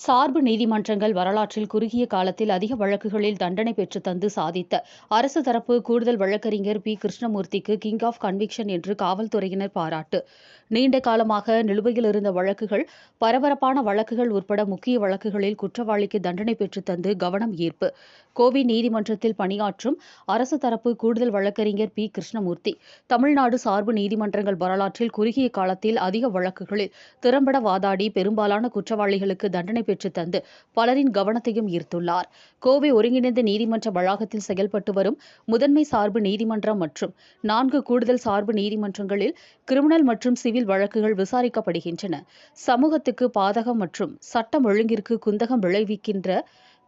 சார்பு நீதிமன்றங்கள் வரலாற்றில் குறுகிய காலத்தில் அதிக வழக்குகளில் தண்டனை பெற்று தந்து சாதித்த அரசு தரப்பு கூடுதல் வழக்கறிஞர் பி. கிருஷ்ணமூர்த்திக்கு கிங் ஆஃப் கன்விக்ஷன் என்று காவல்துறையினர் பாராட்டு. நீண்ட காலமாக நிலுவையில் இருந்த வழக்குகள் பரபரப்பான வழக்குகள் உட்பட முக்கிய வழக்குகளில் குற்றவாளிக்கு தண்டனை பெற்று தந்து கவனம் ஈர்ப்பு. கோவை நீதிமன்றத்தில் பணியாற்றும் அரசு தரப்பு கூடுதல் வழக்கறிஞர் பி. கிருஷ்ணமூர்த்தி தமிழ்நாடு சார்பு நீதிமன்றங்கள் வரலாற்றில் குறுகிய காலத்தில் அதிக வழக்குகளில் திறம்பட வாதாடி பெரும்பாலான குற்றவாளிகளுக்கு தண்டனை பெற்று தந்து பலரின் கவனத்தையும் ஈர்த்துள்ளார். கோவை ஒருங்கிணைந்த நீதிமன்ற வளாகத்தில் செயல்பட்டு வரும் முதன்மை சார்பு நீதிமன்றம் மற்றும் நான்கு கூடுதல் சார்பு நீதிமன்றங்களில் கிரிமினல் மற்றும் சிவில் வழக்குகள் விசாரிக்கப்படுகின்றன. சமூகத்துக்கு பாதகம் மற்றும் சட்டம் ஒழுங்கிற்கு குந்தகம் விளைவிக்கின்ற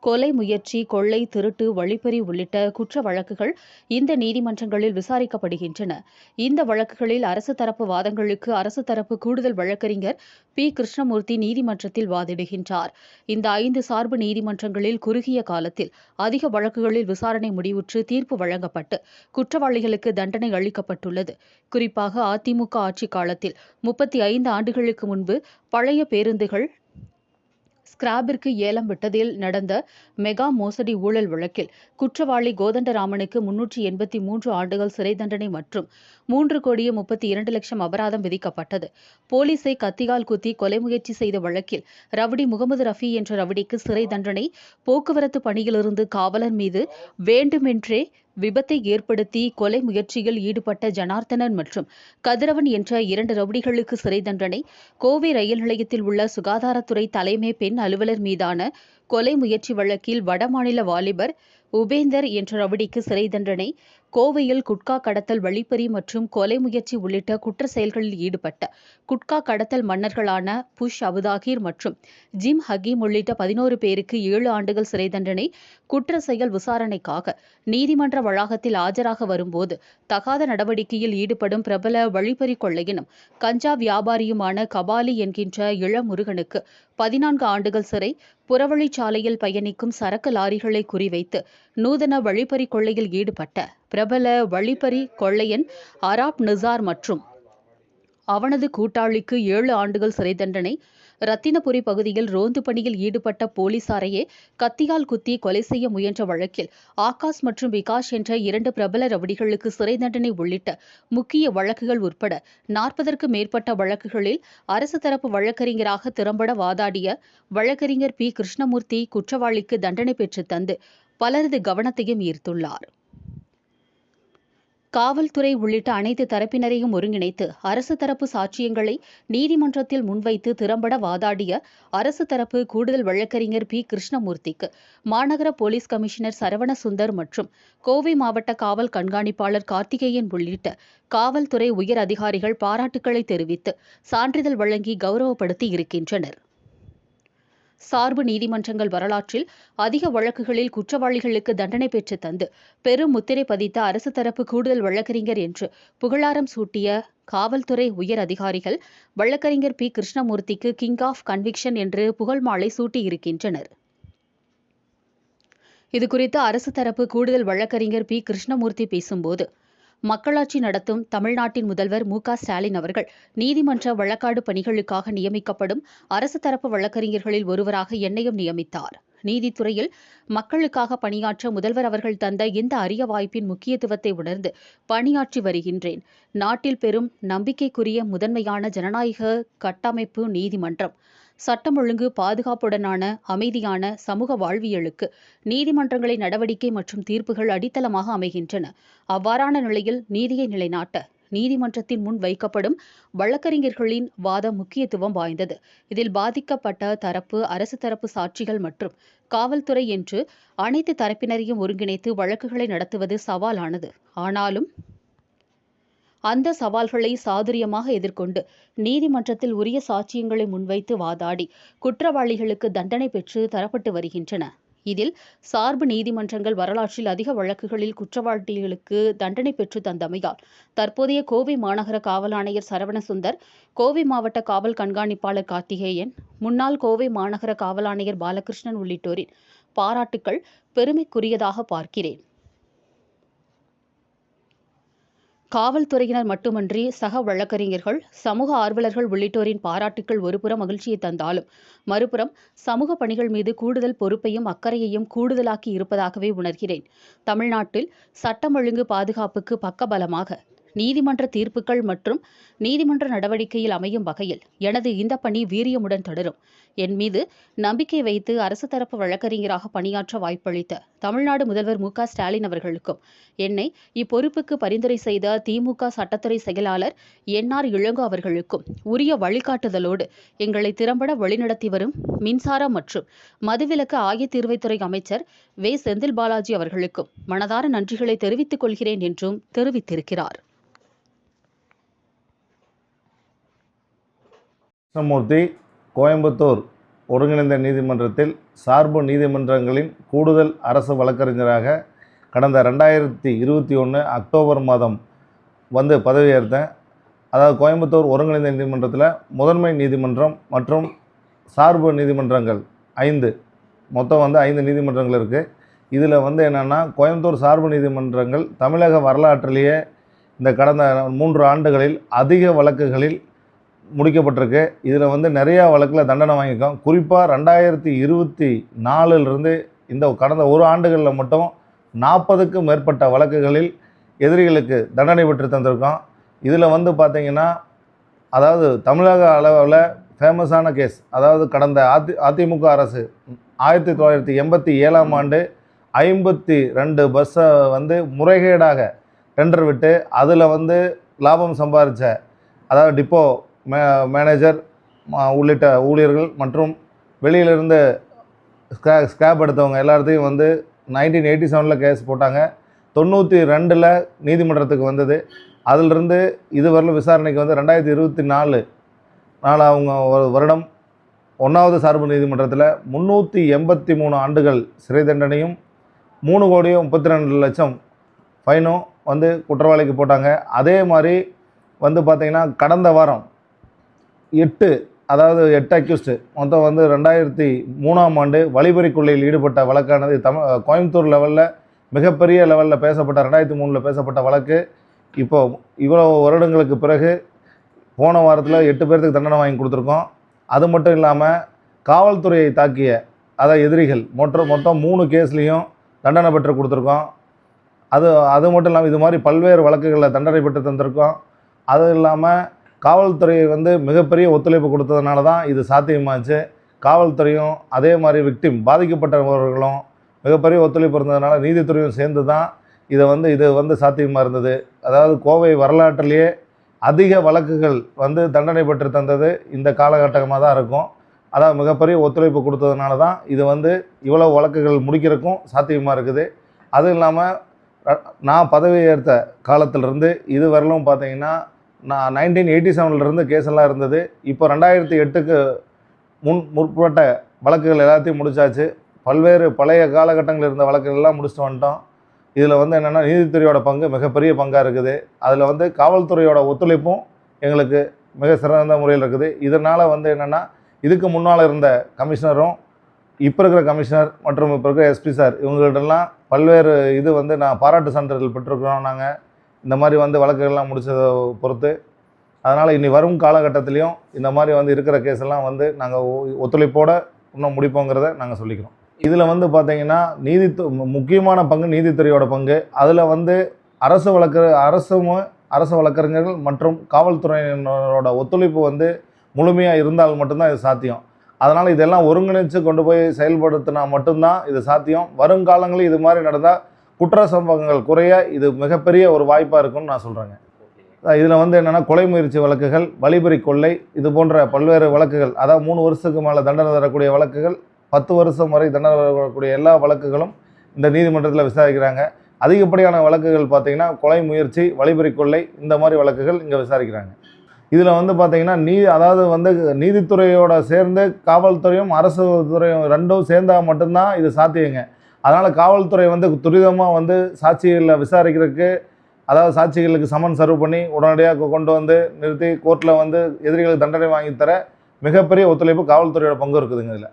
கொலை முயற்சி கொள்ளை திருட்டு வழிப்பறி உள்ளிட்ட குற்ற வழக்குகள் இந்த நீதிமன்றங்களில் விசாரிக்கப்படுகின்றன. இந்த வழக்குகளில் அரசு தரப்பு வாதங்களுக்கு அரசு தரப்பு கூடுதல் வழக்கறிஞர் பி. கிருஷ்ணமூர்த்தி நீதிமன்றத்தில் வாதிடுகின்றார். இந்த ஐந்து சார்பு நீதிமன்றங்களில் குறுகிய காலத்தில் அதிக வழக்குகளில் விசாரணை முடிவுற்று தீர்ப்பு வழங்கப்பட்டு குற்றவாளிகளுக்கு தண்டனை அளிக்கப்பட்டுள்ளது. குறிப்பாக அதிமுக ஆட்சி காலத்தில் முப்பத்தி ஐந்து ஆண்டுகளுக்கு முன்பு பழைய பேருந்துகள் ஸ்கிராபிற்கு ஏலம் விட்டதில் நடந்த மெகா மோசடி ஊழல் வழக்கில் குற்றவாளி கோதண்டராமனுக்கு முன்னூற்றி எண்பத்தி மூன்று ஆண்டுகள் சிறை தண்டனை மற்றும் மூன்று கோடியே முப்பத்தி இரண்டு லட்சம் அபராதம் விதிக்கப்பட்டது. போலீசை கத்தியால் குத்தி கொலை முயற்சி செய்த வழக்கில் ரவுடி முகமது ரஃபி என்ற ரவுடிக்கு சிறை தண்டனை போக்குவரத்து பணியிலிருந்து காவலர் மீது வேண்டுமென்றே விபத்தை ஏற்படுத்தி கொலை முயற்சியில் ஈடுபட்ட ஜனார்த்தனன் மற்றும் கதிரவன் என்ற இரண்டு ரவுடிகளுக்கு சிறை தண்டனை கோவை ரயில் நிலையத்தில் உள்ள சுகாதாரத்துறை தலைமை பெண் அலுவலர் மீதான கொலை முயற்சி வழக்கில் வடமாநில வாலிபர் உபேந்தர் என்ற ரவுடிக்கு சிறை தண்டனை கோவையில் குட்கா கடத்தல் வழிப்பறி மற்றும் கொலை முயற்சி உள்ளிட்ட குற்ற செயல்களில் ஈடுபட்ட குட்கா கடத்தல் மன்னர்களான புஷ் அபுதாகிர் மற்றும் ஜிம் ஹகீம் உள்ளிட்ட பதினோரு பேருக்கு ஏழு ஆண்டுகள் சிறை தண்டனை குற்ற செயல் விசாரணைக்காக நீதிமன்ற வளாகத்தில் ஆஜராக வரும்போது தகாத நடவடிக்கையில் ஈடுபடும் பிரபல வழிப்பறி கொள்ளையினும் கஞ்சா வியாபாரியுமான கபாலி என்கின்ற இளமுருகனுக்கு பதினான்கு ஆண்டுகள் சிறை புறவழிச்சாலையில் பயணிக்கும் சரக்கு லாரிகளை குறிவைத்து நூதன வழிப்பறி கொள்ளையில் ஈடுபட்ட பிரபல வழிப்பறி கொள்ளையன் அராப் நிசார் மற்றும் அவனது கூட்டாளிக்கு ஏழு ஆண்டுகள் சிறை தண்டனை. ரத்தினபுரி பகுதியில் ரோந்து பணியில் ஈடுபட்ட போலீசாரையே கத்தியால் குத்தி கொலை செய்ய முயன்ற வழக்கில் ஆகாஷ் மற்றும் விகாஷ் என்ற இரண்டு பிரபல ரவுடிகளுக்கு சிறை தண்டனை உள்ளிட்ட முக்கிய வழக்குகள் உட்பட நாற்பதற்கு மேற்பட்ட வழக்குகளில் அரசு தரப்பு வழக்கறிஞராக திறம்பட வாதாடிய வழக்கறிஞர் பி. கிருஷ்ணமூர்த்தி குற்றவாளிக்கு தண்டனை பெற்று தந்து பலரது கவனத்தையும் ஈர்த்துள்ளார். காவல்துறை உள்ளிட்ட அனைத்து தரப்பினரையும் ஒருங்கிணைத்து அரசு தரப்பு சாட்சியங்களை நீதிமன்றத்தில் முன்வைத்து திறம்பட வாதாடிய அரசு தரப்பு கூடுதல் வழக்கறிஞர் பி. கிருஷ்ணமூர்த்திக்கு மாநகர போலீஸ் கமிஷனர் சரவண சுந்தர் மற்றும் கோவை மாவட்ட காவல் கண்காணிப்பாளர் கார்த்திகேயன் உள்ளிட்ட காவல்துறை உயர் அதிகாரிகள் பாராட்டுக்களை தெரிவித்து சான்றிதழ் வழங்கி கௌரவப்படுத்தி இருக்கின்றனர். சார்பு நீதிமன்றங்கள் வரலாற்றில் அதிக வழக்குகளில் குற்றவாளிகளுக்கு தண்டனை பெற்று தந்து பெரும் முத்திரை பதித்த அரசு தரப்பு கூடுதல் வழக்கறிஞர் என்று புகழாரம் சூட்டிய காவல்துறை உயர் அதிகாரிகள் வழக்கறிஞர் பி. கிருஷ்ணமூர்த்திக்கு கிங் ஆஃப் கன்விக்ஷன் என்று புகழ் மாலை சூட்டியிருக்கின்றனர். இதுகுறித்து அரசு தரப்பு கூடுதல் வழக்கறிஞர் பி. கிருஷ்ணமூர்த்தி பேசும்போது மக்களாட்சி நடத்தும் தமிழ்நாட்டின் முதல்வர் மு க ஸ்டாலின் அவர்கள் நீதிமன்ற வழக்காடு பணிகளுக்காக நியமிக்கப்படும் அரசு தரப்பு வழக்கறிஞர்களில் ஒருவராக என்னையும் நியமித்தார். நீதித்துறையில் மக்களுக்காக பணியாற்ற முதல்வர் அவர்கள் தந்த இந்த அரிய வாய்ப்பின் முக்கியத்துவத்தை உணர்ந்து பணியாற்றி வருகின்றேன். நாட்டில் பெரும் நம்பிக்கைக்குரிய முதன்மையான ஜனநாயக கட்டமைப்பு நீதிமன்றம். சட்டம் ஒழுங்கு பாதுகாப்புடனான அமைதியான சமூக வாழ்வியலுக்கு நீதிமன்றங்களின் நடவடிக்கை மற்றும் தீர்ப்புகள் அடித்தளமாக அமைகின்றன. அவ்வாறான நிலையில் நீதியை நிலைநாட்ட நீதிமன்றத்தின் முன் வைக்கப்படும் வழக்கறிஞர்களின் வாதம் முக்கியத்துவம் வாய்ந்தது. இதில் பாதிக்கப்பட்ட தரப்பு அரசு தரப்பு சாட்சிகள் மற்றும் காவல்துறை என்று அனைத்து தரப்பினரையும் ஒருங்கிணைத்து வழக்குகளை நடத்துவது சவாலானது. ஆனாலும் அந்த சவால்களை சாதுரியமாக எதிர்கொண்டு நீதிமன்றத்தில் உரிய சாட்சியங்களை முன்வைத்து வாதாடி குற்றவாளிகளுக்கு தண்டனை பெற்று தரப்பட்டு வருகின்றன. இதில் சார்பு நீதிமன்றங்கள் வரலாற்றில் அதிக வழக்குகளில் குற்றவாளிகளுக்கு தண்டனை பெற்று தந்தமையால் தற்போதைய கோவை மாநகர காவல் ஆணையர் சரவணசுந்தர் கோவை மாவட்ட காவல் கண்காணிப்பாளர் கார்த்திகேயன் முன்னாள் கோவை மாநகர காவல் ஆணையர் பாலகிருஷ்ணன் உள்ளிட்டோரின் பாராட்டுக்கள் பெருமைக்குரியதாக பார்க்கிறேன். காவல்துறையினர் மட்டுமன்றி சக வழக்கறிஞர்கள் சமூக ஆர்வலர்கள் உள்ளிட்டோரின் பாராட்டுக்கள் ஒருபுறம் மகிழ்ச்சியை தந்தாலும் மறுபுறம் சமூக பணிகள் மீது கூடுதல் பொறுப்பையும் அக்கறையையும் கூடுதலாக்கி இருப்பதாகவே உணர்கிறேன். தமிழ்நாட்டில் சட்டம் ஒழுங்கு பாதுகாப்புக்கு பக்கபலமாக நீதிமன்ற தீர்ப்புகள் மற்றும் நீதிமன்ற நடவடிக்கையில் அமையும் வகையில் எனது இந்த பணி வீரியமுடன் தொடரும். என் மீது நம்பிக்கை வைத்து அரசு தரப்பு வழக்கறிஞராக பணியாற்ற வாய்ப்பளித்த தமிழ்நாடு முதல்வர் மு ஸ்டாலின் அவர்களுக்கும் என்னை இப்பொறுப்புக்கு பரிந்துரை செய்த திமுக சட்டத்துறை செயலாளர் என் ஆர் இளங்கோ அவர்களுக்கும் உரிய வழிகாட்டுதலோடு எங்களை திறம்பட வழிநடத்தி வரும் மின்சார மற்றும் மதுவிலக்கு ஆயத்தீர்வைத்துறை அமைச்சர் வே செந்தில் பாலாஜி அவர்களுக்கும் மனதார நன்றிகளை தெரிவித்துக் கொள்கிறேன் என்றும் தெரிவித்திருக்கிறார். கிருஷ்ணமூர்த்தி கோயம்புத்தூர் ஒருங்கிணைந்த நீதிமன்றத்தில் சார்பு நீதிமன்றங்களின் கூடுதல் அரசு வழக்கறிஞராக கடந்த ரெண்டாயிரத்தி இருபத்தி ஒன்று அக்டோபர் மாதம் வந்து பதவியேற்றேன். அதாவது கோயம்புத்தூர் ஒருங்கிணைந்த நீதிமன்றத்தில் முதன்மை நீதிமன்றம் மற்றும் சார்பு நீதிமன்றங்கள் ஐந்து. மொத்தம் வந்து ஐந்து நீதிமன்றங்கள் இருக்குது இதில் வந்து என்னென்னா கோயம்புத்தூர் சார்பு நீதிமன்றங்கள் தமிழக வரலாற்றிலேயே இந்த கடந்த மூன்று ஆண்டுகளில் அதிக வழக்குகளில் முடிக்கப்பட்டிருக்கு. இதில் வந்து நிறையா வழக்கில் தண்டனை வாங்கியிருக்கோம். குறிப்பாக ரெண்டாயிரத்தி இருபத்தி நாலுலேருந்து இந்த கடந்த ஒரு ஆண்டுகளில் மட்டும் நாற்பதுக்கும் மேற்பட்ட வழக்குகளில் எதிரிகளுக்கு தண்டனை பெற்று தந்திருக்கோம். இதில் வந்து பார்த்திங்கன்னா அதாவது தமிழக அளவில் ஃபேமஸான கேஸ் அதாவது கடந்த அதி அதிமுக அரசு ஆயிரத்தி தொள்ளாயிரத்தி எண்பத்தி ஏழாம் ஆண்டு ஐம்பத்தி ரெண்டு பஸ்ஸை வந்து முறைகேடாக டெண்டர் விட்டு அதில் வந்து லாபம் சம்பாதிச்ச அதாவது டிப்போ மே மேனேஜர் உள்ளிட்ட ஊழியர்கள் மற்றும் வெளியிலிருந்து ஸ்கே ஸ்கேப் எடுத்தவங்க எல்லாத்தையும் வந்து நைன்டீன் எயிட்டி செவனில் கேஸ் போட்டாங்க. தொண்ணூற்றி ரெண்டில் நீதிமன்றத்துக்கு வந்தது. அதிலிருந்து இதுவரையில் விசாரணைக்கு வந்து ரெண்டாயிரத்தி இருபத்தி நாலு நாலு அவங்க ஒரு வருடம் ஒன்றாவது சார்பு நீதிமன்றத்தில் முந்நூற்றி எண்பத்தி மூணு ஆண்டுகள் சிறை தண்டனையும் மூணு கோடியும் முப்பத்தி ரெண்டு லட்சம் ஃபைனும் வந்து குற்றவாளிக்கு போட்டாங்க. அதே மாதிரி வந்து பார்த்திங்கன்னா கடந்த வாரம் எட்டு அதாவது எட்டு அக்யூஸ்டு. மொத்தம் வந்து ரெண்டாயிரத்தி மூணாம் ஆண்டு வழிபறி கொள்ளையில் ஈடுபட்ட வழக்கானது தமிழ் கோயம்புத்தூர் லெவலில் மிகப்பெரிய லெவலில் பேசப்பட்ட ரெண்டாயிரத்தி மூணில் பேசப்பட்ட வழக்கு. இப்போ இவ்வளோ வருடங்களுக்கு பிறகு போன வாரத்தில் எட்டு பேர்த்துக்கு தண்டனை வாங்கி கொடுத்துருக்கோம். அது மட்டும் இல்லாமல் காவல்துறையை தாக்கிய அதாவது எதிரிகள் மொத்தம் மொத்தம் மூணு கேஸ்லேயும் தண்டனை பெற்று கொடுத்துருக்கோம். அது அது மட்டும் இல்லாமல் இது மாதிரி பல்வேறு வழக்குகளில் தண்டனை பெற்று தந்திருக்கோம். அது இல்லாமல் காவல்துறை வந்து மிகப்பெரிய ஒத்துழைப்பு கொடுத்ததுனால தான் இது சாத்தியமாச்சு. காவல்துறையும் அதே மாதிரி விக்டிம் பாதிக்கப்பட்டவர்களும் மிகப்பெரிய ஒத்துழைப்பு இருந்ததுனால நீதித்துறையும் சேர்ந்து தான் இதை வந்து இது வந்து சாத்தியமாக இருந்தது. அதாவது கோவை வரலாற்றிலேயே அதிக வழக்குகள் வந்து தண்டனை பெற்று தந்தது இந்த காலகட்டமாக தான் இருக்கும். அதாவது மிகப்பெரிய ஒத்துழைப்பு கொடுத்ததுனால தான் இது வந்து இவ்வளோ வழக்குகள் முடிக்கிறதுக்கும் சாத்தியமாக இருக்குது. அதுவும் இல்லாமல் நான் பதவியேற்ற ஏற்ற காலத்திலிருந்து இது வரலும் பார்த்தீங்கன்னா நான் நைன்டீன் எயிட்டி செவன்லேருந்து கேஸெல்லாம் இருந்தது. இப்போ ரெண்டாயிரத்தி எட்டுக்கு முன் முற்பட்ட வழக்குகள் எல்லாத்தையும் முடிச்சாச்சு. பல்வேறு பழைய காலகட்டங்களில் இருந்த வழக்குகள் எல்லாம் முடிச்சுட்டு வந்துட்டோம். இதில் வந்து என்னென்னா நீதித்துறையோட பங்கு மிகப்பெரிய பங்காக இருக்குது. அதில் வந்து காவல்துறையோட ஒத்துழைப்பும் எங்களுக்கு மிக சிறந்த முறையில் இருக்குது. இதனால் வந்து என்னென்னா இதுக்கு முன்னால் இருந்த கமிஷனரும் இப்போ இருக்கிற கமிஷனர் மற்றும் இப்போ இருக்கிற எஸ்பி சார் இவங்கள்ட்டெல்லாம் பல்வேறு இது வந்து நான் பாராட்டு சான்றிதழ் பெற்றிருக்கிறோம் நாங்கள் இந்த மாதிரி வந்து வழக்குகள்லாம் முடிச்சதை பொறுத்து. அதனால் இனி வரும் காலகட்டத்திலையும் இந்த மாதிரி வந்து இருக்கிற கேஸ் எல்லாம் வந்து நாங்கள் ஒத்துழைப்போடு இன்னும் முடிப்போங்கிறத நாங்கள் சொல்லிக்கிறோம். இதில் வந்து பார்த்திங்கன்னா நீதித்து முக்கியமான பங்கு நீதித்துறையோட பங்கு. அதில் வந்து அரசு வழக்கு அரசும் அரசு வழக்கறிஞர்கள் மற்றும் காவல்துறையினரோட ஒத்துழைப்பு வந்து முழுமையாக இருந்தால் மட்டும்தான் இது சாத்தியம். அதனால் இதெல்லாம் ஒருங்கிணைச்சு கொண்டு போய் செயல்படுத்தினா மட்டும்தான் இது சாத்தியம். வருங்காலங்களில் இது மாதிரி நடந்தால் குற்ற சம்பவங்கள் குறைய இது மிகப்பெரிய ஒரு வாய்ப்பாக இருக்கும்னு நான் சொல்கிறேங்க இதில் வந்து என்னென்னா கொலை முயற்சி வழக்குகள் வழிபறி கொள்ளை இது போன்ற பல்வேறு வழக்குகள் அதாவது மூணு வருஷத்துக்கு மேலே தண்டனை தரக்கூடிய வழக்குகள் பத்து வருஷம் வரை தண்டனை வரக்கூடிய எல்லா வழக்குகளும் இந்த நீதிமன்றத்தில் விசாரிக்கிறாங்க. அதிகப்படியான வழக்குகள் பார்த்தீங்கன்னா கொலை முயற்சி வழிபறி கொள்ளை இந்த மாதிரி வழக்குகள் இங்கே விசாரிக்கிறாங்க. இதில் வந்து பார்த்தீங்கன்னா நீ அதாவது வந்து நீதித்துறையோட சேர்ந்து காவல்துறையும் அரசு துறையும் ரெண்டும் சேர்ந்தால் மட்டும்தான் இது சாத்தியங்க. அதனால் காவல்துறை வந்து துரிதமாக வந்து சாட்சிகளை விசாரிக்கிறதுக்கு அதாவது சாட்சிகளுக்கு சமன் சர்வ் பண்ணி உடனடியாக கொண்டு வந்து நிறுத்தி கோர்ட்டில் வந்து எதிரிகளுக்கு தண்டனை வாங்கி தர மிகப்பெரிய ஒத்துழைப்பு காவல்துறையோட பங்கு இருக்குதுங்க இதில்.